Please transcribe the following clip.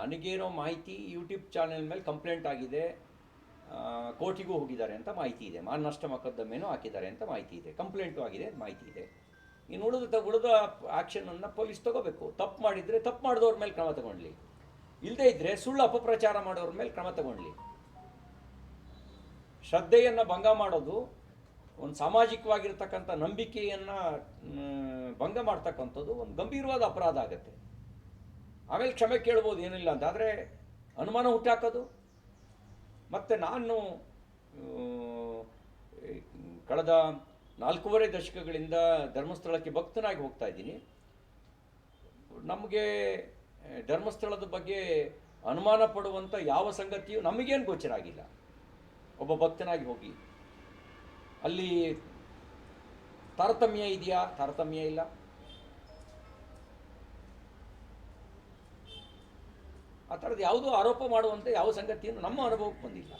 ನನಗೇನೋ ಮಾಹಿತಿ YouTube channel ಮೇಲೆ ಕಂಪ್ಲೇಂಟ್ ಆಗಿದೆ ಕೋರ್ಟಿಗೂ ಹೋಗಿದ್ದಾರೆ ಅಂತ ಮಾಹಿತಿ ಇದೆ. ಮಾನನಷ್ಟ ಮೊಕದ್ದಮೆನೂ ಹಾಕಿದ್ದಾರೆ ಅಂತ ಮಾಹಿತಿ ಇದೆ. ಕಂಪ್ಲೇಂಟು ಆಗಿದೆ ಮಾಹಿತಿ ಇದೆ. ಇನ್ನು ಉಳಿದ ಉಳಿದ ಆ್ಯಕ್ಷನನ್ನು ಪೊಲೀಸ್ ತಗೋಬೇಕು. ತಪ್ಪು ಮಾಡಿದರೆ ತಪ್ಪು ಮಾಡಿದವ್ರ ಮೇಲೆ ಕ್ರಮ ತಗೊಳ್ಳಿ ಇಲ್ಲದೇ ಇದ್ದರೆ ಸುಳ್ಳು ಅಪಪ್ರಚಾರ ಮಾಡೋರ ಮೇಲೆ ಕ್ರಮ ತಗೊಳ್ಳಿ ಶ್ರದ್ಧೆಯನ್ನು ಭಂಗ ಮಾಡೋದು, ಒಂದು ಸಾಮಾಜಿಕವಾಗಿರ್ತಕ್ಕಂಥ ನಂಬಿಕೆಯನ್ನು ಭಂಗ ಮಾಡ್ತಕ್ಕಂಥದ್ದು ಒಂದು ಗಂಭೀರವಾದ ಅಪರಾಧ ಆಗುತ್ತೆ. ಆಮೇಲೆ ಕ್ಷಮೆ ಕೇಳ್ಬೋದು, ಏನಿಲ್ಲ ಅಂತ. ಆದರೆ ಅನುಮಾನ ಹುಟ್ಟಾಕೋದು. ಮತ್ತು ನಾನು ಕಳೆದ ನಾಲ್ಕೂವರೆ ದಶಕಗಳಿಂದ ಧರ್ಮಸ್ಥಳಕ್ಕೆ ಭಕ್ತನಾಗಿ ಹೋಗ್ತಾ ಇದ್ದೀನಿ. ನಮಗೆ ಧರ್ಮಸ್ಥಳದ ಬಗ್ಗೆ ಅನುಮಾನ ಪಡುವಂಥ ಯಾವ ಸಂಗತಿಯೂ ನಮಗೇನು ಗೋಚರಾಗಿಲ್ಲ. ಒಬ್ಬ ಭಕ್ತನಾಗಿ ಹೋಗಿ. ಅಲ್ಲಿ ತಾರತಮ್ಯ ಇದೆಯಾ? ತಾರತಮ್ಯ ಇಲ್ಲ. ಆ ಥರದ್ದು ಯಾವುದೂ ಆರೋಪ ಮಾಡುವಂಥ ಯಾವ ಸಂಗತಿಯನ್ನು ನಮ್ಮ ಅನುಭವಕ್ಕೆ ಬಂದಿಲ್ಲ.